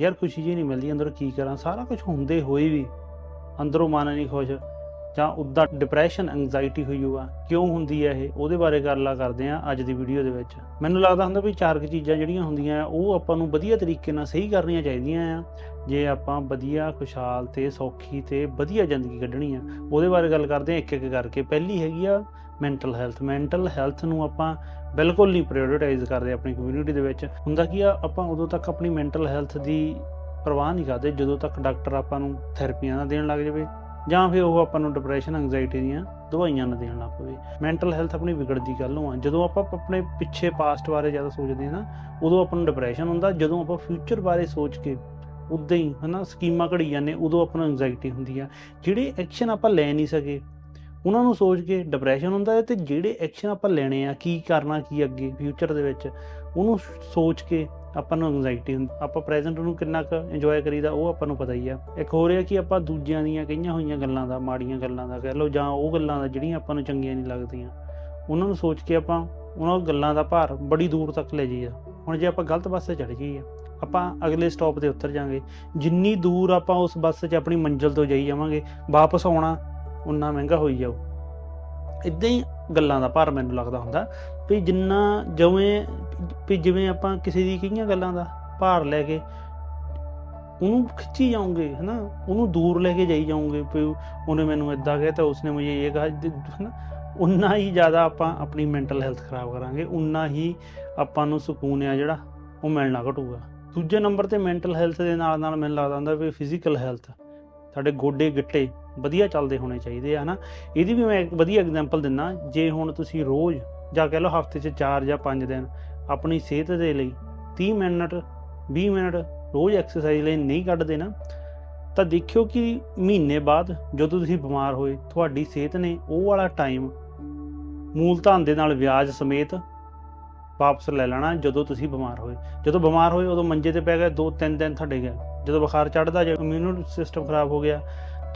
ਯਾਰ ਖੁਸ਼ੀ ਜੀ ਨਹੀਂ ਮਿਲਦੀ ਅੰਦਰੋਂ ਕੀ ਕਰਾਂ? ਸਾਰਾ ਕੁਝ ਹੁੰਦੇ ਹੋਏ ਵੀ ਅੰਦਰੋਂ ਮਨ ਨਹੀਂ ਖੁਸ਼। ਜਾਂ ਉੱਦਾਂ ਡਿਪਰੈਸ਼ਨ ਐਂਜ਼ਾਈਟੀ ਹੋਈ ਹੋਆ ਕਿਉਂ ਹੁੰਦੀ ਹੈ ਇਹ? ਉਹਦੇ ਬਾਰੇ ਗੱਲਾਂ ਕਰਦੇ ਆ ਅੱਜ ਦੀ ਵੀਡੀਓ ਦੇ ਵਿੱਚ। ਮੈਨੂੰ ਲੱਗਦਾ ਹੁੰਦਾ ਵੀ ਚਾਰ ਕੁ ਚੀਜ਼ਾਂ ਜਿਹੜੀਆਂ ਹੁੰਦੀਆਂ ਆ, ਉਹ ਆਪਾਂ ਨੂੰ ਵਧੀਆ ਤਰੀਕੇ ਨਾਲ ਸਹੀ ਕਰਨੀਆਂ ਚਾਹੀਦੀਆਂ ਆ। ਜੇ ਆਪਾਂ ਵਧੀਆ ਖੁਸ਼ਹਾਲ ਤੇ ਸੌਖੀ ਤੇ ਵਧੀਆ ਜ਼ਿੰਦਗੀ ਕੱਢਣੀ ਆ ਉਹਦੇ ਬਾਰੇ ਗੱਲ ਕਰਦੇ ਆ ਇੱਕ ਇੱਕ ਕਰਕੇ। ਪਹਿਲੀ ਹੈਗੀ ਆ ਮੈਂਟਲ ਹੈਲਥ ਮੈਂਟਲ ਹੈਲਥ ਨੂੰ ਆਪਾਂ ਬਿਲਕੁਲ ਨਹੀਂ ਪ੍ਰਾਇੋਰਟਾਈਜ਼ ਕਰਦੇ ਆਪਣੀ ਕਮਿਊਨਿਟੀ ਦੇ ਵਿੱਚ। ਹੁੰਦਾ ਕੀ ਆ ਆਪਾਂ ਉਦੋਂ ਤੱਕ ਆਪਣੀ ਮੈਂਟਲ ਹੈਲਥ ਦੀ ਪਰਵਾਹ ਨਹੀਂ ਕਰਦੇ ਜਦੋਂ ਤੱਕ ਡਾਕਟਰ ਆਪਾਂ ਨੂੰ ਥੈਰੇਪੀਆਂ ਨਾ ਦੇਣ ਲੱਗ ਜਾਵੇ। ਜਾਂ ਫਿਰ ਉਹ ਆਪਾਂ ਨੂੰ ਡਿਪਰੈਸ਼ਨ ਐਂਜ਼ਾਈਟੀ ਦੀਆਂ ਦਵਾਈਆਂ ਨਾ ਦੇਣ ਲੱਗ ਪਵੇ। ਮੈਂਟਲ ਹੈਲਥ ਆਪਣੀ ਵਿਗੜਦੀ ਗੱਲ ਨੂੰ ਆ। ਜਦੋਂ ਆਪਾਂ ਆਪਣੇ ਪਿੱਛੇ ਪਾਸਟ ਬਾਰੇ ਜ਼ਿਆਦਾ ਸੋਚਦੇ ਹਾਂ ਨਾ, ਉਦੋਂ ਆਪਾਂ ਨੂੰ ਡਿਪਰੈਸ਼ਨ ਹੁੰਦਾ। ਜਦੋਂ ਆਪਾਂ ਫਿਊਚਰ ਬਾਰੇ ਸੋਚ ਕੇ ਉਦਾਂ ਹੀ, ਹਨਾ, ਸਕੀਮਾਂ ਘੜੀ ਜਾਂਦੇ, ਉਦੋਂ ਆਪਾਂ ਨੂੰ ਐਂਜ਼ਾਈਟੀ ਹੁੰਦੀ ਆ। ਜਿਹੜੇ ਐਕਸ਼ਨ ਆਪਾਂ ਲੈ ਨਹੀਂ ਸਕੇ, ਉਹਨਾਂ ਨੂੰ ਸੋਚ ਕੇ ਡਿਪਰੈਸ਼ਨ ਹੁੰਦਾ ਹੈ ਤੇ ਜਿਹੜੇ ਐਕਸ਼ਨ ਆਪਾਂ ਲੈਣੇ ਆ, ਕੀ ਕਰਨਾ, ਕੀ ਅੱਗੇ ਫਿਊਚਰ ਦੇ ਵਿੱਚ, ਉਹਨੂੰ ਸੋਚ ਕੇ ਆਪਾਂ ਨੂੰ ਐਂਜ਼ਾਈਟੀ ਹੁੰਦੀ, ਆਪਾਂ ਪ੍ਰੈਜ਼ੈਂਟ ਨੂੰ ਕਿੰਨਾ ਕੁ ਇੰਜੋਏ ਕਰੀਦਾ ਉਹ ਆਪਾਂ ਨੂੰ ਪਤਾ ਹੀ ਆ। ਇੱਕ ਹੋਰ ਇਹ ਕਿ ਆਪਾਂ ਦੂਜਿਆਂ ਦੀਆਂ ਕਹੀਆਂ ਹੋਈਆਂ ਗੱਲਾਂ ਦਾ, ਮਾੜੀਆਂ ਗੱਲਾਂ ਦਾ ਕਹਿ ਲਓ ਜਾਂ ਉਹ ਗੱਲਾਂ ਦਾ ਜਿਹੜੀਆਂ ਆਪਾਂ ਨੂੰ ਚੰਗੀਆਂ ਨਹੀਂ ਲੱਗਦੀਆਂ, ਉਹਨਾਂ ਨੂੰ ਸੋਚ ਕੇ ਆਪਾਂ ਉਹਨਾਂ ਗੱਲਾਂ ਦਾ ਭਾਰ ਬੜੀ ਦੂਰ ਤੱਕ ਲੈ ਜਾਈਦਾ। ਹੁਣ ਜੇ ਆਪਾਂ ਗਲਤ ਪਾਸੇ ਚੜ ਜਾਈਏ, ਆਪਾਂ ਅਗਲੇ ਸਟਾਪ ਤੇ ਉਤਰ ਜਾਾਂਗੇ, ਜਿੰਨੀ ਦੂਰ ਆਪਾਂ ਉਸ ਬੱਸ 'ਚ ਆਪਣੀ ਮੰਜ਼ਿਲ ਤੋਂ ਜਾਈ ਜਾਵਾਂਗੇ, ਵਾਪਸ ਆਉਣਾ ਉਨਾ ਮਹਿੰਗਾ ਹੋਈ ਜਾਊ। ਇਦਾਂ ਹੀ ਗੱਲਾਂ ਦਾ ਭਾਰ ਮੈਨੂੰ ਲੱਗਦਾ ਹੁੰਦਾ ਵੀ ਜਿੰਨਾ ਜਿਵੇਂ ਵੀ ਜਿਵੇਂ ਆਪਾਂ ਕਿਸੇ ਦੀ ਕਈਆਂ ਗੱਲਾਂ ਦਾ ਭਾਰ ਲੈ ਕੇ ਉਹਨੂੰ ਖਿੱਚੀ ਜਾਓਗੇ, ਹਨਾ? ਉਹਨੂੰ ਦੂਰ ਲੈ ਕੇ ਜਾਈ ਜਾਓਗੇ ਵੀ ਉਹਨੇ ਮੈਨੂੰ ਇਦਾਂ ਕਿਹਾ ਤਾਂ ਉਸਨੇ ਮੈਨੂੰ ਇਹ ਕਿਹਾ ਹਨਾ? ਉਨਾ ਹੀ ਜ਼ਿਆਦਾ ਆਪਾਂ ਆਪਣੀ ਮੈਂਟਲ ਹੈਲਥ ਖਰਾਬ ਕਰਾਂਗੇ ਉਨਾ ਹੀ ਆਪਾਂ ਨੂੰ ਸਕੂਨ ਆ ਜਿਹੜਾ, ਉਹ ਮਿਲਣਾ ਘਟੂਗਾ। ਦੂਜੇ ਨੰਬਰ ਤੇ ਮੈਂਟਲ ਹੈਲਥ ਦੇ ਨਾਲ ਨਾਲ ਮੈਨੂੰ ਲੱਗਦਾ ਹੁੰਦਾ ਵੀ ਫਿਜ਼ੀਕਲ ਹੈਲਥ ਸਾਡੇ ਗੋਡੇ, ਗਿੱਟੇ ਵਧੀਆ ਚੱਲਦੇ ਹੋਣੇ ਚਾਹੀਦੇ ਆ, ਹਨਾ? ਇਹਦੀ ਵੀ ਮੈਂ ਇੱਕ ਵਧੀਆ ਐਗਜ਼ਾਮਪਲ ਦਿੰਨਾ ਜੇ ਹੁਣ ਤੁਸੀਂ ਰੋਜ਼ ਜਾਂ ਕਹਿ ਲਓ ਹਫ਼ਤੇ 'ਚ 4 ਜਾਂ 5 ਦਿਨ ਆਪਣੀ ਸਿਹਤ ਦੇ ਲਈ 30 ਮਿੰਟ 20 ਮਿੰਟ ਰੋਜ਼ ਐਕਸਰਸਾਈਜ਼ ਲਈ ਨਹੀਂ ਕੱਢਦੇ ਨਾ, ਤਾਂ ਦੇਖਿਓ ਕਿ ਮਹੀਨੇ ਬਾਅਦ ਜਦੋਂ ਤੁਸੀਂ ਬਿਮਾਰ ਹੋਏ, ਤੁਹਾਡੀ ਸਿਹਤ ਨੇ ਉਹ ਵਾਲਾ ਟਾਈਮ ਮੂਲ ਧਨ ਦੇ ਨਾਲ ਵਿਆਜ ਸਮੇਤ ਵਾਪਸ ਲੈ ਲੈਣਾ ਜਦੋਂ ਤੁਸੀਂ ਬਿਮਾਰ ਹੋਏ। ਜਦੋਂ ਬਿਮਾਰ ਹੋਏ ਉਦੋਂ ਮੰਜੇ ਤੇ ਪੈ ਗਏ 2-3 ਦਿਨ ਤੁਹਾਡੇ ਗਏ। ਜਦੋਂ ਬੁਖਾਰ ਚੜਦਾ ਜਾਂ ਇਮਿਊਨ ਸਿਸਟਮ ਖਰਾਬ ਹੋ ਗਿਆ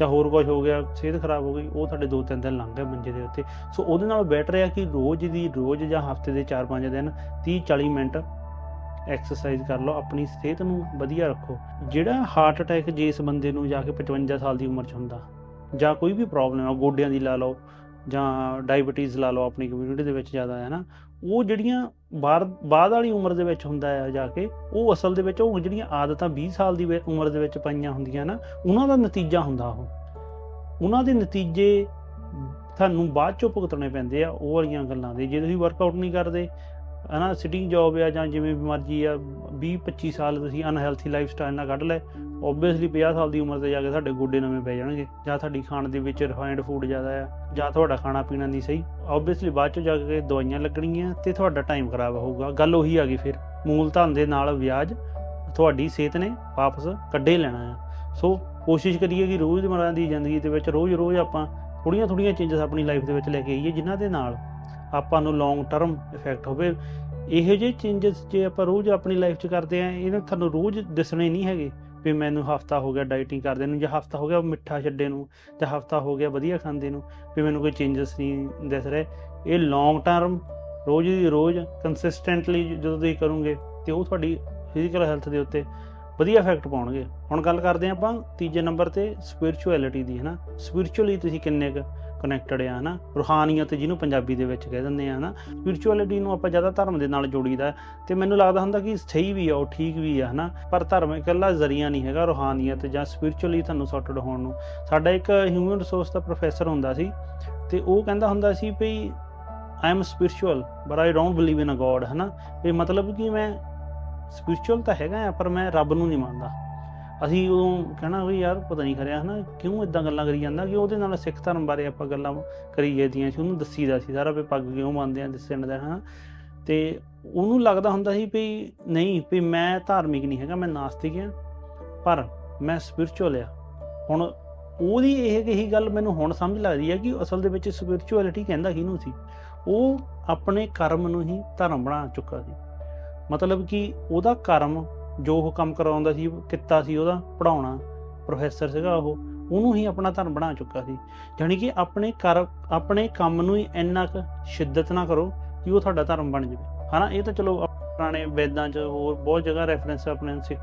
ਜਾਂ ਹੋਰ ਕੁਝ ਹੋ ਗਿਆ, ਸਿਹਤ ਖਰਾਬ ਹੋ ਗਈ, ਉਹ ਤੁਹਾਡੇ 2-3 ਦਿਨ ਲੰਘ ਗਏ ਮੰਜੇ ਦੇ ਉੱਤੇ। ਸੋ ਉਹਦੇ ਨਾਲ ਬੈਟਰ ਹੈ ਕਿ ਰੋਜ਼ ਦੀ, ਰੋਜ਼ ਜਾਂ ਹਫ਼ਤੇ ਦੇ 4-5 ਦਿਨ 30-40 ਮਿੰਟ ਐਕਸਰਸਾਈਜ਼ ਕਰ ਲਓ, ਆਪਣੀ ਸਿਹਤ ਨੂੰ ਵਧੀਆ ਰੱਖੋ। ਜਿਹੜਾ ਹਾਰਟ ਅਟੈਕ ਜੇ ਇਸ ਬੰਦੇ ਨੂੰ ਜਾ ਕੇ 55 ਸਾਲ ਦੀ ਉਮਰ 'ਚ ਹੁੰਦਾ, ਜਾਂ ਕੋਈ ਵੀ ਪ੍ਰੋਬਲਮ ਆ ਗੋਡਿਆਂ ਦੀ ਲਾ ਲਓ, ਜਾਂ ਡਾਇਬੀਟੀਜ਼ ਲਾ ਲਓ, ਆਪਣੀ ਕਮਿਊਨਿਟੀ ਦੇ ਵਿੱਚ ਜ਼ਿਆਦਾ ਹੈ ਨਾ, ਉਹ ਜਿਹੜੀਆਂ ਬਾਹਰ ਬਾਅਦ ਵਾਲੀ ਉਮਰ ਦੇ ਵਿੱਚ ਹੁੰਦਾ ਹੈ ਜਾ ਕੇ, ਉਹ ਅਸਲ ਦੇ ਵਿੱਚ ਉਹ ਜਿਹੜੀਆਂ ਆਦਤਾਂ 20 ਸਾਲ ਦੀ ਉਮਰ ਦੇ ਵਿੱਚ ਪਾਈਆਂ ਹੁੰਦੀਆਂ ਨਾ, ਉਹਨਾਂ ਦਾ ਨਤੀਜਾ ਹੁੰਦਾ ਉਹ। ਉਹਨਾਂ ਦੇ ਨਤੀਜੇ ਤੁਹਾਨੂੰ ਬਾਅਦ ਚੋਂ ਭੁਗਤਣੇ ਪੈਂਦੇ ਆ, ਉਹ ਵਾਲੀਆਂ ਗੱਲਾਂ ਦੇ। ਜੇ ਤੁਸੀਂ ਵਰਕਆਊਟ ਨਹੀਂ ਕਰਦੇ ਹਨਾ ਸਿਟਿੰਗ ਜੌਬ ਆ ਜਾਂ ਜਿਵੇਂ ਵੀ ਮਰਜ਼ੀ ਆ 20 25 ਸਾਲ ਤੁਸੀਂ ਅਨਹੈਲਥੀ ਲਾਈਫ ਸਟਾਈਲ ਨਾਲ ਕੱਢ ਲਏ ਓਬਵੀਅਸਲੀ 50 ਸਾਲ ਦੀ ਉਮਰ ਤੇ ਜਾ ਕੇ ਸਾਡੇ ਗੋਡੇ ਨਵੇਂ ਪੈ ਜਾਣਗੇ, ਜਾਂ ਤੁਹਾਡੀ ਖਾਣ ਦੇ ਵਿੱਚ ਰਿਫਾਈਨਡ ਫੂਡ ਜ਼ਿਆਦਾ ਆ, ਜਾਂ ਤੁਹਾਡਾ ਖਾਣਾ ਪੀਣਾ ਨਹੀਂ ਸਹੀ ਓਬਵੀਅਸਲੀ ਬਾਅਦ ਚ ਜਾ ਕੇ ਦਵਾਈਆਂ ਲੱਗਣਗੀਆਂ ਤੇ ਤੁਹਾਡਾ ਟਾਈਮ ਖਰਾਬ ਹੋਊਗਾ। ਗੱਲ ਉਹੀ ਆ ਗਈ ਫਿਰ, ਮੂਲ ਧਨ ਦੇ ਨਾਲ ਵਿਆਜ, ਤੁਹਾਡੀ ਸਿਹਤ ਨੇ ਵਾਪਸ ਕੱਢੇ ਲੈਣਾ ਆ। ਸੋ ਕੋਸ਼ਿਸ਼ ਕਰੀਏ ਕਿ ਰੋਜ਼ਮਰ੍ਹਾ ਦੀ ਜ਼ਿੰਦਗੀ ਦੇ ਵਿੱਚ ਰੋਜ਼-ਰੋਜ਼ ਆਪਾਂ ਥੋੜੀਆਂ ਥੋੜੀਆਂ ਚੇਂਜਸ ਆਪਣੀ ਲਾਈਫ ਦੇ ਵਿੱਚ ਲੈ ਕੇ ਆਈਏ, ਜਿਨ੍ਹਾਂ ਦੇ ਨਾਲ ਆਪਾਂ ਨੂੰ ਲੌਂਗ ਟਰਮ ਇਫੈਕਟ ਹੋਵੇ, ਇਹੋ ਜਿਹੇ ਚੇਂਜਸ ਜੇ ਆਪਾਂ ਰੋਜ਼ ਆਪਣੀ ਲਾਈਫ 'ਚ ਕਰਦੇ ਆ ਇਹਨਾਂ ਤੁਹਾਨੂੰ ਰੋਜ਼ ਦਿਸਣੇ ਨਹੀਂ ਹੈਗੇ ਵੀ ਮੈਨੂੰ ਹਫਤਾ ਹੋ ਗਿਆ ਡਾਈਟਿੰਗ ਕਰਦੇ ਨੂੰ ਜਾਂ ਹਫਤਾ ਹੋ ਗਿਆ ਮਿੱਠਾ ਛੱਡੇ ਨੂੰ ਜਾਂ ਹਫਤਾ ਹੋ ਗਿਆ ਵਧੀਆ ਖਾਂਦੇ ਨੂੰ ਵੀ ਮੈਨੂੰ ਕੋਈ ਚੇਂਜਸ ਨਹੀਂ ਦਿਸ ਰਹੇ। ਇਹ ਲੌਂਗ ਟਰਮ ਰੋਜ਼ ਦੀ ਰੋਜ਼ ਕੰਸਿਸਟੈਂਟਲੀ ਜਦੋਂ ਤੁਸੀਂ ਕਰੋਗੇ ਤੇ ਉਹ ਤੁਹਾਡੀ ਫਿਜ਼ੀਕਲ ਹੈਲਥ ਦੇ ਉੱਤੇ ਵਧੀਆ ਇਫੈਕਟ ਪਾਉਣਗੇ। ਹੁਣ ਗੱਲ ਕਰਦੇ ਹਾਂ ਆਪਾਂ ਤੀਜੇ ਨੰਬਰ ਤੇ ਸਪਿਰਚੁਅਲਿਟੀ ਦੀ ਹੈ ਨਾ ਸਪਿਰਚੁਅਲੀ ਤੁਸੀਂ ਕਿੰਨੇ ਕੁ ਕਨੈਕਟਡ ਆ, ਹਨਾ? ਰੂਹਾਨੀਅਤ ਜਿਹਨੂੰ ਪੰਜਾਬੀ ਦੇ ਵਿੱਚ ਕਹਿ ਦਿੰਦੇ ਆ, ਹਨਾ? ਸਪਿਰਚੁਅਲਿਟੀ ਨੂੰ ਆਪਾਂ ਜ਼ਿਆਦਾ ਧਰਮ ਦੇ ਨਾਲ ਜੋੜੀਦਾ ਤੇ ਮੈਨੂੰ ਲੱਗਦਾ ਹੁੰਦਾ ਕਿ ਸਹੀ ਵੀ ਆ, ਉਹ ਠੀਕ ਵੀ ਆ, ਹਨਾ? ਪਰ ਧਰਮ ਇਕੱਲਾ ਜ਼ਰੀਆ ਨਹੀਂ ਹੈਗਾ ਰੂਹਾਨੀਅਤ ਜਾਂ ਸਪਿਰਚੁਅਲੀ ਤੁਹਾਨੂੰ ਸੌਰਟਡ ਹੋਣ ਨੂੰ। ਸਾਡਾ ਇੱਕ ਹਿਊਮਨ ਰਿਸੋਰਸ ਦਾ ਪ੍ਰੋਫੈਸਰ ਹੁੰਦਾ ਸੀ ਤੇ ਉਹ ਕਹਿੰਦਾ ਹੁੰਦਾ ਸੀ ਵੀ I am spiritual but I don't believe in a God ਹਨਾ? ਵੀ ਮਤਲਬ ਕਿ ਮੈਂ ਸਪਿਰਚੁਅਲ ਤਾਂ ਹੈਗਾ ਆ, ਪਰ ਮੈਂ ਰੱਬ ਨੂੰ ਨਹੀਂ ਮੰਨਦਾ। ਅਸੀਂ ਉਦੋਂ ਕਹਿਣਾ ਵੀ ਯਾਰ ਪਤਾ ਨਹੀਂ ਕਰਿਆ ਹਨਾ, ਕਿਉਂ ਇਦਾਂ ਗੱਲਾਂ ਕਰੀ ਜਾਂਦਾ? ਕਿ ਉਹਦੇ ਨਾਲ ਸਿੱਖ ਧਰਮ ਬਾਰੇ ਆਪਾਂ ਗੱਲਾਂ ਕਰੀ ਜਾਂਦੀਆਂ ਸੀ, ਉਹਨੂੰ ਦੱਸੀਦਾ ਸੀ ਸਾਰਾ ਵੀ ਪੱਗ ਕਿਉਂ ਮੰਨਦੇ ਆ ਦੱਸਣ ਦਾ, ਹਨਾ? ਤੇ ਉਹਨੂੰ ਲੱਗਦਾ ਹੁੰਦਾ ਸੀ ਵੀ ਨਹੀਂ, ਵੀ ਮੈਂ ਧਾਰਮਿਕ ਨਹੀਂ ਹੈਗਾ, ਮੈਂ ਨਾਸਤਿਕ ਹਾਂ, ਪਰ ਮੈਂ ਸਪਿਰਚੁਅਲ ਆ। ਹੁਣ ਉਹਦੀ ਇਹ ਇਹੀ ਗੱਲ ਮੈਨੂੰ ਹੁਣ ਸਮਝ ਲੱਗਦੀ ਹੈ ਕਿ ਅਸਲ ਦੇ ਵਿੱਚ ਸਪਿਰਚੁਅਲਿਟੀ ਕਹਿੰਦਾ ਕਿਹਨੂੰ ਸੀ? ਉਹ ਆਪਣੇ ਕਰਮ ਨੂੰ ਹੀ ਧਰਮ ਬਣਾ ਚੁੱਕਾ ਸੀ। ਮਤਲਬ ਕਿ ਉਹਦਾ ਕਰਮ ਜੋ ਉਹ ਕੰਮ ਕਰਾਉਂਦਾ ਸੀ, ਕਿੱਤਾ ਸੀ ਉਹਦਾ ਪੜਾਉਣਾ ਪ੍ਰੋਫੈਸਰ ਸੀਗਾ ਉਹ, ਉਹਨੂੰ ਹੀ ਆਪਣਾ ਧਰਮ ਬਣਾ ਚੁੱਕਾ ਸੀ। ਯਾਨੀ ਕਿ ਆਪਣੇ ਕਰ ਆਪਣੇ ਕੰਮ ਨੂੰ ਹੀ ਇੰਨਾ ਕੁ ਸ਼ਿੱਦਤ ਨਾ ਕਰੋ ਕਿ ਉਹ ਤੁਹਾਡਾ ਧਰਮ ਬਣ ਜਾਵੇ। ਹਨਾ, ਇਹ ਤਾਂ ਚਲੋ ਪੁਰਾਣੇ ਵੇਦਾਂ 'ਚ ਹੋਰ ਬਹੁਤ ਜਗ੍ਹਾ ਰੈਫਰੈਂਸ ਆਪਣੇ ਸਿੱਖ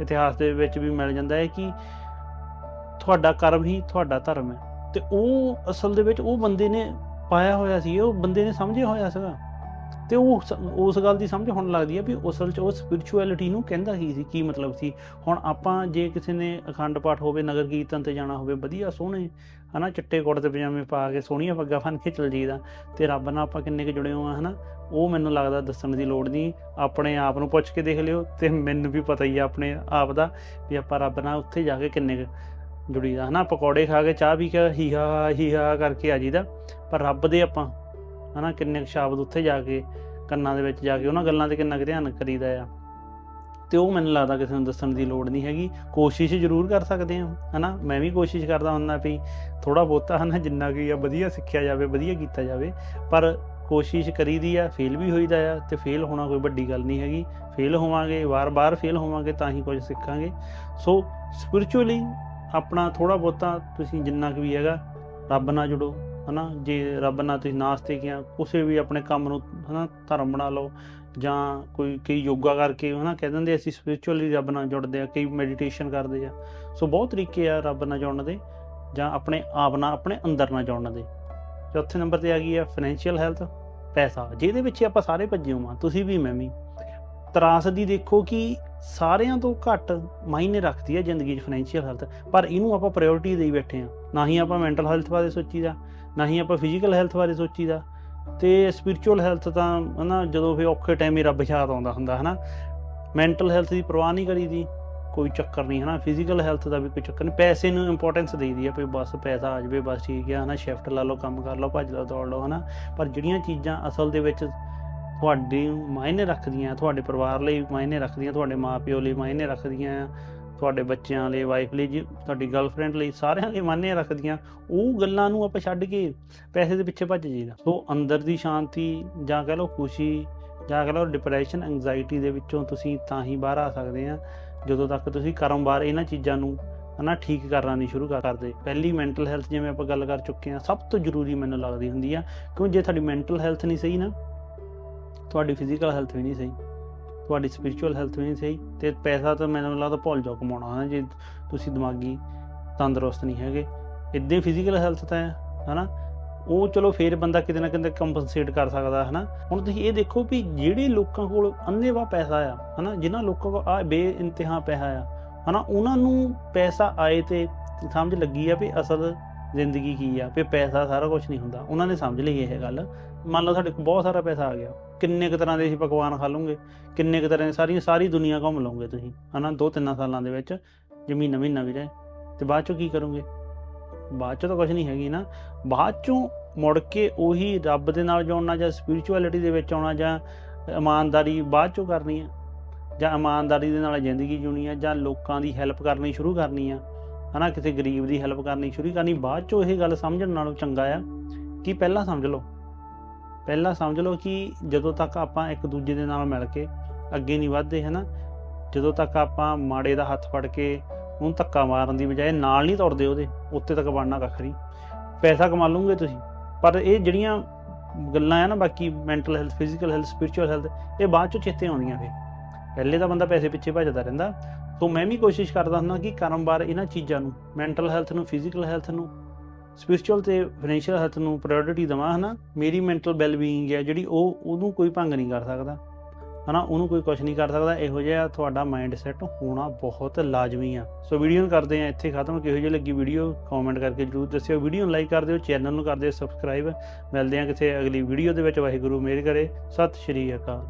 ਇਤਿਹਾਸ ਦੇ ਵਿੱਚ ਵੀ ਮਿਲ ਜਾਂਦਾ ਹੈ ਕਿ ਤੁਹਾਡਾ ਕਰਮ ਹੀ ਤੁਹਾਡਾ ਧਰਮ ਹੈ। ਤੇ ਉਹ ਅਸਲ ਦੇ ਵਿੱਚ ਉਹ ਬੰਦੇ ਨੇ ਪਾਇਆ ਹੋਇਆ ਸੀ, ਉਹ ਬੰਦੇ ਨੇ ਸਮਝਿਆ ਹੋਇਆ ਸੀਗਾ। ਤੇ ਉਹ ਸ- ਉਸ ਗੱਲ ਦੀ ਸਮਝ ਹੁਣ ਲੱਗਦੀ ਹੈ ਵੀ ਅਸਲ 'ਚ ਉਹ ਸਪਿਰਚੁਅਲਿਟੀ ਨੂੰ ਕਹਿੰਦਾ ਕੀ ਸੀ, ਕੀ ਮਤਲਬ ਸੀ? ਹੁਣ ਆਪਾਂ ਜੇ ਕਿਸੇ ਨੇ ਅਖੰਡ ਪਾਠ ਹੋਵੇ, ਨਗਰ ਕੀਰਤਨ ਤੇ ਜਾਣਾ ਹੋਵੇ, ਵਧੀਆ ਸੋਹਣੇ, ਹਨਾ, ਚਿੱਟੇ ਕੋਟ 'ਤੇ ਪਜਾਮੇ ਪਾ ਕੇ ਸੋਹਣੀਆਂ ਪੱਗਾਂ ਫਨ ਕੇ ਚਲ ਜੀਦਾ ਤੇ ਰੱਬ ਨਾਲ ਆਪਾਂ ਕਿੰਨੇ ਕੁ ਜੁੜੇ ਹੋਏ ਆ ਹਨਾ? ਉਹ ਮੈਨੂੰ ਲੱਗਦਾ ਦੱਸਣ ਦੀ ਲੋੜ ਨਹੀਂ, ਆਪਣੇ ਆਪ ਨੂੰ ਪੁੱਛ ਕੇ ਦੇਖ ਲਿਓ ਤੇ ਮੈਨੂੰ ਵੀ ਪਤਾ ਹੀ ਆ ਆਪਣੇ ਆਪ ਦਾ ਵੀ ਆਪਾਂ ਰੱਬ ਨਾਲ ਉੱਥੇ ਜਾ ਕੇ ਕਿੰਨੇ ਕੁ ਜੁੜੀਦਾ ਹਨਾ? ਪਕੌੜੇ ਖਾ ਕੇ ਚਾਹ ਵੀ ਕੇ ਹੀ ਹਾ ਕਰਕੇ ਆ ਜੀਦਾ ਪਰ ਰੱਬ ਦੇ ਆਪਾਂ ਹਨਾ, ਕਿੰਨੇ ਕੁ ਸ਼ਬਦ ਉੱਥੇ ਜਾ ਕੇ, ਕੰਨਾਂ ਦੇ ਵਿੱਚ ਜਾ ਕੇ ਉਹਨਾਂ ਗੱਲਾਂ ਤੇ ਕਿੰਨਾ ਕੁ ਧਿਆਨ ਕਰੀਦਾ ਆ। ਤੇ ਉਹ ਮੈਨੂੰ ਲੱਗਦਾ ਕਿਸੇ ਨੂੰ ਦੱਸਣ ਦੀ ਲੋੜ ਨਹੀਂ ਹੈਗੀ। ਕੋਸ਼ਿਸ਼ ਜ਼ਰੂਰ ਕਰ ਸਕਦੇ ਹਾਂ, ਹਨਾ? ਮੈਂ ਵੀ ਕੋਸ਼ਿਸ਼ ਕਰਦਾ ਹੁੰਦਾ ਵੀ ਥੋੜਾ ਬਹੁਤਾ, ਹਨਾ, ਜਿੰਨਾ ਕੀ ਆ ਵਧੀਆ ਸਿੱਖਿਆ ਜਾਵੇ, ਵਧੀਆ ਕੀਤਾ ਜਾਵੇ। ਪਰ ਕੋਸ਼ਿਸ਼ ਕਰੀਦੀ ਆ, ਫੇਲ ਵੀ ਹੋਈਦਾ ਆ ਤੇ ਫੇਲ ਹੋਣਾ ਕੋਈ ਵੱਡੀ ਗੱਲ ਨਹੀਂ ਹੈਗੀ। ਫੇਲ ਹੋਵਾਂਗੇ, ਵਾਰ-ਵਾਰ ਫੇਲ ਹੋਵਾਂਗੇ, ਤਾਂ ਹੀ ਕੁਝ ਸਿੱਖਾਂਗੇ। ਸੋ ਸਪਿਰਚੁਅਲੀ ਆਪਣਾ ਥੋੜਾ ਬਹੁਤਾ ਤੁਸੀਂ ਜਿੰਨਾ ਕੁ ਵੀ ਹੈਗਾ, ਰੱਬ ਨਾਲ ਜੁੜੋ। ਹਨਾ, ਜੇ ਰੱਬ ਨਾਲ ਤੁਸੀਂ ਨਾਸਤਿਕ ਆ ਕਿਸੇ ਵੀ ਆਪਣੇ ਕੰਮ ਨੂੰ ਹਨਾ, ਧਰਮ ਬਣਾ ਲਓ ਜਾਂ ਕੋਈ, ਕਈ ਯੋਗਾ ਕਰਕੇ ਹਨਾ, ਕਹਿ ਦਿੰਦੇ ਅਸੀਂ ਸਪਿਰਚੁਅਲੀ ਰੱਬ ਨਾਲ ਜੁੜਦੇ ਆ, ਕਈ ਮੈਡੀਟੇਸ਼ਨ ਕਰਦੇ ਆ। ਸੋ ਬਹੁਤ ਤਰੀਕੇ ਆ ਰੱਬ ਨਾਲ ਜੁੜਨ ਦੇ ਜਾਂ ਆਪਣੇ ਆਪ ਨਾਲ, ਆਪਣੇ ਅੰਦਰ ਨਾਲ ਜੁੜਨ ਦੇ। ਚੌਥੇ ਨੰਬਰ ਤੇ ਆ ਗਈ ਆ ਫਾਈਨੈਂਸ਼ੀਅਲ ਹੈਲਥ ਪੈਸਾ, ਜਿਹਦੇ ਵਿੱਚ ਆਪਾਂ ਸਾਰੇ ਭੱਜੇ ਹੋਵਾਂ, ਤੁਸੀਂ ਵੀ ਮੈਂ ਵੀ। ਤਰਾਸਦੀ ਦੇਖੋ ਕਿ ਸਾਰਿਆਂ ਤੋਂ ਘੱਟ ਮਾਇਨੇ ਰੱਖਦੀ ਹੈ ਜ਼ਿੰਦਗੀ 'ਚ ਫਾਈਨੈਂਸ਼ੀਅਲ ਹੈਲਥ ਪਰ ਇਹਨੂੰ ਆਪਾਂ ਪ੍ਰਾਇੋਰਟੀ ਦੇਈ ਬੈਠੇ ਆ। ਨਾ ਹੀ ਆਪਾਂ ਮੈਂਟਲ ਹੈਲਥ ਬਾਰੇ ਸੋਚੀਦਾ। ਨਾ ਹੀ ਆਪਾਂ ਫਿਜ਼ੀਕਲ ਹੈਲਥ ਬਾਰੇ ਸੋਚੀਦਾ। ਤੇ ਸਪਿਰਚੁਅਲ ਹੈਲਥ ਤਾਂ ਹਨਾ, ਜਦੋਂ ਵੀ ਔਖੇ ਟਾਈਮ ਹੀ ਰੱਬ ਯਾਦ ਆਉਂਦਾ ਹੁੰਦਾ, ਹਨਾ। ਮੈਂਟਲ ਹੈਲਥ ਦੀ ਪਰਵਾਹ ਨਹੀਂ ਕਰੀਦੀ, ਕੋਈ ਚੱਕਰ ਨਹੀਂ, ਹਨਾ। ਫਿਜ਼ੀਕਲ ਹੈਲਥ ਦਾ ਵੀ ਕੋਈ ਚੱਕਰ ਨਹੀਂ। ਪੈਸੇ ਨੂੰ ਇੰਪੋਰਟੈਂਸ ਦੇਈਦੀ ਆ, ਵੀ ਬਸ ਪੈਸਾ ਆ ਜਾਵੇ, ਬਸ ਠੀਕ ਹੈ ਹਨਾ। ਸ਼ਿਫਟ ਲਾ ਲਓ, ਕੰਮ ਕਰ ਲਓ, ਭੱਜ ਲਓ, ਦੌੜ ਲਓ, ਹਨਾ। ਪਰ ਜਿਹੜੀਆਂ ਚੀਜ਼ਾਂ ਅਸਲ ਦੇ ਵਿੱਚ ਤੁਹਾਡੇ ਮਾਇਨੇ ਰੱਖਦੀਆਂ, ਤੁਹਾਡੇ ਪਰਿਵਾਰ ਲਈ ਮਾਇਨੇ ਰੱਖਦੀਆਂ, ਤੁਹਾਡੇ ਮਾਪਿਓ ਲਈ ਮਾਇਨੇ ਰੱਖਦੀਆਂ ਤੁਹਾਡੇ ਬੱਚਿਆਂ ਲਈ ਵਾਈਫ ਲਈ, ਜੀ, ਤੁਹਾਡੀ ਗਰਲਫ੍ਰੈਂਡ ਲਈ, ਸਾਰਿਆਂ ਲਈ ਮਾਇਨੇ ਰੱਖਦੀਆਂ। ਉਹ ਗੱਲਾਂ ਨੂੰ ਆਪਾਂ ਛੱਡ ਕੇ ਪੈਸੇ ਦੇ ਪਿੱਛੇ ਭੱਜ ਜੀਦਾ ਸੋ ਅੰਦਰ ਦੀ ਸ਼ਾਂਤੀ, ਜਾਂ ਕਹ ਲਓ ਖੁਸ਼ੀ, ਜਾਂ ਕਹ ਲਓ ਡਿਪਰੈਸ਼ਨ ਐਂਜ਼ਾਈਟੀ ਦੇ ਵਿੱਚੋਂ ਤੁਸੀਂ ਤਾਂ ਹੀ ਬਾਹਰ ਆ ਸਕਦੇ ਆ, ਜਦੋਂ ਤੱਕ ਤੁਸੀਂ ਕਰਮਵਾਰ ਇਹਨਾਂ ਚੀਜ਼ਾਂ ਨੂੰ ਹਨਾ ਠੀਕ ਕਰਨਾ ਨਹੀਂ ਸ਼ੁਰੂ ਕਰ ਕਰਦੇ। ਪਹਿਲੀ ਮੈਂਟਲ ਹੈਲਥ ਜਿਵੇਂ ਆਪਾਂ ਗੱਲ ਕਰ ਚੁੱਕੇ ਆ, ਸਭ ਤੋਂ ਜ਼ਰੂਰੀ ਮੈਨੂੰ ਲੱਗਦੀ ਹੁੰਦੀ ਆ, ਕਿਉਂ ਜੇ ਤੁਹਾਡੀ ਮੈਂਟਲ ਹੈਲਥ ਨਹੀਂ ਸਹੀ ਨਾ, ਤੁਹਾਡੀ ਫਿਜ਼ੀਕਲ ਹੈਲਥ ਵੀ ਨਹੀਂ ਸਹੀ। ਤੁਹਾਡੀ ਸਪਿਰਚੁਅਲ ਹੈਲਥ ਵੀ ਨਹੀਂ ਸਹੀ ਤੇ ਪੈਸਾ ਤਾਂ ਮੈਨੂੰ ਲੱਗਦਾ ਭੁੱਲ ਜਾਓ ਕਮਾਉਣਾ ਹੈ ਜੇ ਤੁਸੀਂ ਦਿਮਾਗੀ ਤੰਦਰੁਸਤ ਨਹੀਂ ਹੈਗੇ, ਇੱਦਾਂ ਫਿਜ਼ੀਕਲ ਹੈਲਥ ਤਾਂ ਹੈ, ਹਨਾ? ਉਹ ਚਲੋ ਫੇਰ ਬੰਦਾ ਕਿਤੇ ਨਾ ਕਿਤੇ ਕੰਪਨਸੇਟ ਕਰ ਸਕਦਾ ਹੈ ਨਾ ਹੁਣ ਤੁਸੀਂ ਇਹ ਦੇਖੋ ਵੀ ਜਿਹੜੇ ਲੋਕਾਂ ਕੋਲ ਅੰਨੇਵਾ ਪੈਸਾ ਆ, ਹਨਾ? ਜਿਨ੍ਹਾਂ ਲੋਕਾਂ ਕੋਲ ਆ ਬੇਇੰਤਹਾ ਪੈਸਾ ਆ, ਹਨਾ? ਉਹਨਾਂ ਨੂੰ ਪੈਸਾ ਆਏ ਤੇ ਸਮਝ ਲੱਗੀ ਆ ਵੀ ਅਸਲ ਜ਼ਿੰਦਗੀ ਕੀ ਆ, ਵੀ ਪੈਸਾ ਸਾਰਾ ਕੁਝ ਨਹੀਂ ਹੁੰਦਾ। ਉਹਨਾਂ ਨੇ ਸਮਝ ਲਈ ਇਹ ਗੱਲ। ਮੰਨ ਲਓ ਸਾਡੇ ਕੋਲ ਬਹੁਤ ਸਾਰਾ ਪੈਸਾ ਆ ਗਿਆ। ਕਿੰਨੇ ਕੁ ਤਰ੍ਹਾਂ ਦੇ ਅਸੀਂ ਪਕਵਾਨ ਖਾ ਲਵਾਂਗੇ ਕਿੰਨੇ ਕੁ ਤਰ੍ਹਾਂ ਦੀ ਸਾਰੀਆਂ ਸਾਰੀ ਦੁਨੀਆ ਘੁੰਮ ਲਓਗੇ ਤੁਸੀਂ, ਹਨਾ? ਦੋ ਤਿੰਨ ਸਾਲਾਂ ਦੇ ਵਿੱਚ ਜੇ ਮਹੀਨਾ ਮਹੀਨਾ ਵੀ ਰਹੇ। ਤੇ ਬਾਅਦ ਚੋਂ ਕੀ ਕਰੋਗੇ? ਬਾਅਦ ਚੋਂ ਤਾਂ ਕੁਝ ਨਹੀਂ ਹੈਗੀ ਨਾ। ਬਾਅਦ ਚੋਂ ਮੁੜ ਕੇ ਉਹੀ ਰੱਬ ਦੇ ਨਾਲ ਜੋੜਨਾ ਜਾਂ ਸਪਿਰਚੁਅਲਿਟੀ ਦੇ ਵਿੱਚ ਆਉਣਾ ਜਾਂ ਇਮਾਨਦਾਰੀ ਬਾਅਦ ਚੋਂ ਕਰਨੀ ਆ। ਜਾਂ ਇਮਾਨਦਾਰੀ ਦੇ ਨਾਲ ਜ਼ਿੰਦਗੀ ਜਿਉਣੀ ਆ ਜਾਂ ਲੋਕਾਂ ਦੀ ਹੈਲਪ ਕਰਨੀ ਸ਼ੁਰੂ ਕਰਨੀ ਆ। ਹਨਾ, ਕਿਸੇ ਗਰੀਬ ਦੀ ਹੈਲਪ ਕਰਨੀ ਸ਼ੁਰੂ ਕਰਨੀ, ਬਾਅਦ ਚੋਂ ਇਹ ਗੱਲ ਸਮਝਣ ਨਾਲੋਂ ਚੰਗਾ ਆ ਕਿ ਪਹਿਲਾਂ ਸਮਝ ਲਓ। ਪਹਿਲਾਂ ਸਮਝ ਲਓ ਕਿ ਜਦੋਂ ਤੱਕ ਆਪਾਂ ਇੱਕ ਦੂਜੇ ਦੇ ਨਾਲ ਮਿਲ ਕੇ ਅੱਗੇ ਨਹੀਂ ਵਧਦੇ, ਹਨਾ, ਜਦੋਂ ਤੱਕ ਆਪਾਂ ਮਾੜੇ ਦਾ ਹੱਥ ਫੜ ਕੇ ਉਹਨੂੰ ਧੱਕਾ ਮਾਰਨ ਦੀ ਬਜਾਏ ਨਾਲ ਨਹੀਂ ਤੁਰਦੇ ਉਹਦੇ ਉੱਤੇ ਤੱਕ ਬਣਨਾ ਕੱਖ ਨਹੀਂ। ਪੈਸਾ ਕਮਾ ਲਓਗੇ ਤੁਸੀਂ, ਪਰ ਇਹ ਜਿਹੜੀਆਂ ਗੱਲਾਂ ਆ ਨਾ, ਬਾਕੀ mental health physical health spiritual health ਇਹ ਬਾਅਦ ਚੋਂ ਚੇਤੇ ਆਉਂਦੀਆਂ ਫੇ ਪਹਿਲੇ ਤਾਂ ਬੰਦਾ ਪੈਸੇ ਪਿੱਛੇ ਭੱਜਦਾ ਰਹਿੰਦਾ। ਸੋ ਮੈਂ ਵੀ ਕੋਸ਼ਿਸ਼ ਕਰਦਾ ਹੁੰਦਾ ਕਿ ਕਰਮਵਾਰ ਇਹਨਾਂ ਚੀਜ਼ਾਂ ਨੂੰ ਮੈਂਟਲ ਹੈਲਥ ਨੂੰ ਫਿਜ਼ੀਕਲ ਹੈਲਥ ਨੂੰ ਸਪਿਰਚੁਅਲ ਤੇ ਫਾਈਨੈਂਸ਼ੀਅਲ ਹੈਲਥ ਨੂੰ ਪ੍ਰਾਇੋਰਟੀ ਦਵਾਂ, ਹਨਾ? ਮੇਰੀ ਮੈਂਟਲ ਵੈਲਬੀਇੰਗ ਹੈ ਜਿਹੜੀ ਉਹ, ਉਹਨੂੰ ਕੋਈ ਭੰਗ ਨਹੀਂ ਕਰ ਸਕਦਾ। ਹਨਾ? ਉਹਨੂੰ ਕੋਈ ਕੁਝ ਨਹੀਂ ਕਰ ਸਕਦਾ। ਇਹੋ ਜਿਹਾ ਤੁਹਾਡਾ ਮਾਈਂਡ ਸੈਟ ਹੋਣਾ ਬਹੁਤ ਲਾਜ਼ਮੀ ਆ। ਸੋ ਵੀਡੀਓ ਨੂੰ ਕਰਦੇ ਆ ਇੱਥੇ ਖਤਮ। ਕਿਹੋ ਜਿਹੀ ਲੱਗੀ ਵੀਡੀਓ ਕਮੈਂਟ ਕਰਕੇ ਜਰੂਰ ਦੱਸਿਓ। ਵੀਡੀਓ ਨੂੰ ਲਾਈਕ ਕਰ ਦਿਓ ਚੈਨਲ ਨੂੰ ਕਰ ਦਿਓ ਸਬਸਕ੍ਰਾਈਬ ਮਿਲਦੇ ਆ ਕਿਸੇ ਅਗਲੀ ਵੀਡੀਓ ਦੇ ਵਿੱਚ। ਵਾਹਿਗੁਰੂ, ਮੇਰ ਕਰੇ। ਸਤਿ ਸ਼੍ਰੀ ਅਕਾਲ।